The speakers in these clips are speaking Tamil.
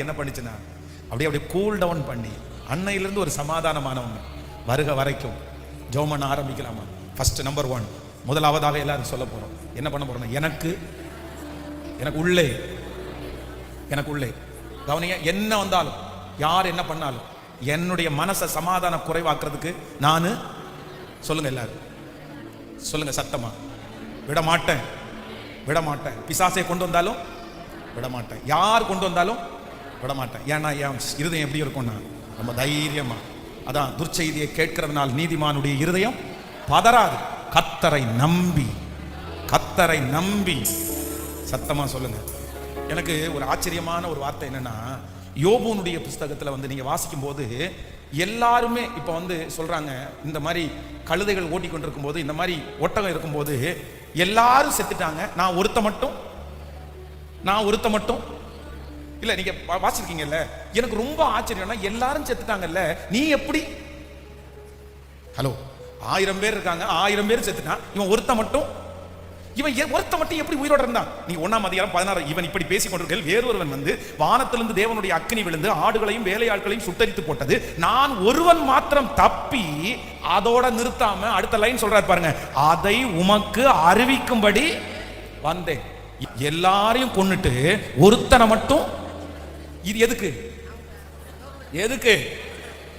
என்ன பண்ணிச்சுன்னா அப்படியே அப்படியே கூல் டவுன் பண்ணி அன்னையிலிருந்து ஒரு சமாதானமானவங்க. வருக வரைக்கும் ஜோமன் பண்ண ஆரம்பிக்கலாமா? ஃபர்ஸ்ட் நம்பர் ஒன் முதலாவதாக எல்லாரும் சொல்ல போறோம். என்ன பண்ண போகிறோம் எனக்கு எனக்கு உள்ளே எனக்கு உள்ளே. கவனிங்க என்ன வந்தாலும் யார் என்ன பண்ணாலும் என்னுடைய மனசை சமாதான குறைவாக்குறதுக்கு நான் சொல்லுங்க எல்லாரும். சொல்லுங்க சத்தமா. விட மாட்டேன். விட மாட்டேன். பிசாசை கொண்டு வந்தாலும் விட மாட்டேன். யார் கொண்டு வந்தாலும் விட மாட்டேன் ஏன்னா என் இருதயம் எப்படி இருக்கும்னா ரொம்ப தைரியமா. அதான் துர்ச்செய்தியை கேட்கிறதுனால் நீதிமானுடைய இருதயம் பதறாது. கத்தரை நம்பி கத்தரை நம்பி. சத்தமா சொல்லுங்க. எனக்கு ஒரு ஆச்சரியமான ஒரு வார்த்தை என்னன்னா யோபுனுடைய புஸ்தகத்துல வந்து நீங்க வாசிக்கும் போது எல்லாருமே இப்ப வந்து சொல்றாங்க இந்த மாதிரி கழுதைகள் ஓட்டிக்கொண்டிருக்கும் போது இந்த மாதிரி ஒட்டகம் இருக்கும்போது எல்லாரும் செத்துட்டாங்க. நான் ஒருத்த மட்டும் நான் ஒருத்த மட்டும். இல்ல நீங்க வாசிருக்கீங்கல்ல எனக்கு ரொம்ப ஆச்சரியம்னா எல்லாரும் செத்துட்டாங்கல்ல நீ எப்படி? ஹலோ ஆயிரம் பேர் இருக்காங்க ஆயிரம் பேர் செத்துட்டான். இவன் ஒருத்த மட்டும். இவன் ஒருத்த மட்டும் எப்படி உயிரோட இருந்தான்? நீ ஒன்னாம் அதிகாரம் பதினாறு இவன் இப்படி பேசிக் கொண்டிருக்க வேறொருவன் வந்து வானத்திலிருந்து தேவனுடைய அக்னி விழுந்து ஆடுகளையும் வேலையாட்களையும் சுட்டரித்து போட்டது. நான் ஒருவன் மாத்திரம் தப்பி அதோட நிறுத்தாம அடுத்த லைன் சொல்றாரு பாருங்க அதை உமக்கு அறிவிக்கும்படி வந்தேன். எல்லாரையும் கொன்னுட்டு ஒருத்தனை மட்டும் இது எதுக்கு? எதுக்கு?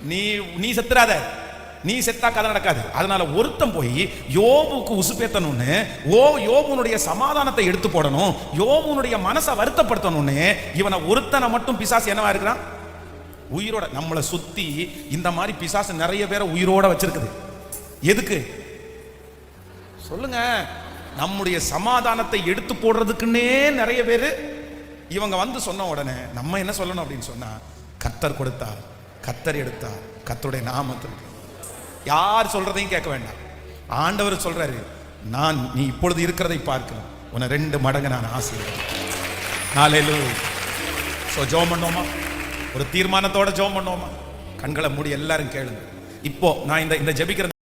நீ நீ செத்துறாத. நீ செத்தா கதை நடக்காது. அதனால ஒருத்தன் போய் யோபுக்கு உசுப்பேத்தணும்னு ஓ யோபுனுடைய சமாதானத்தை எடுத்து போடணும் யோபுனுடைய மனசை வருத்தப்படுத்தணும்னு இவனை ஒருத்தனை மட்டும் பிசாசு என்னவா இருக்கிறான்? உயிரோட நம்மளை சுத்தி இந்த மாதிரி பிசாசு நிறைய பேரை உயிரோட வச்சிருக்குது. எதுக்கு? சொல்லுங்க. நம்முடைய சமாதானத்தை எடுத்து போடுறதுக்குன்னே நிறைய பேர் இவங்க வந்து சொன்ன உடனே நம்ம என்ன சொல்லணும் அப்படின்னு சொன்னா கத்தர் கொடுத்தார் கத்தர் எடுத்தார் கத்தருடைய நாமத்திற்கு யார் சொல்றதையும் கேட்க வேண்டாம். ஆண்டவர் சொல்றாரு நான் நீ இப்பொழுது இருக்கிறதை பார்க்கிறேன் உன்னை ரெண்டு மடங்கு நான் ஆசீர்வதிக்கிறேன். ஹalleluya ஸோ ஜோம் பண்ணோமா ஒரு தீர்மானத்தோட ஜோம் பண்ணோமா கண்களை மூடி எல்லாரும் கேளுங்க. இப்போ நான் இந்த இந்த ஜெபிக்கிற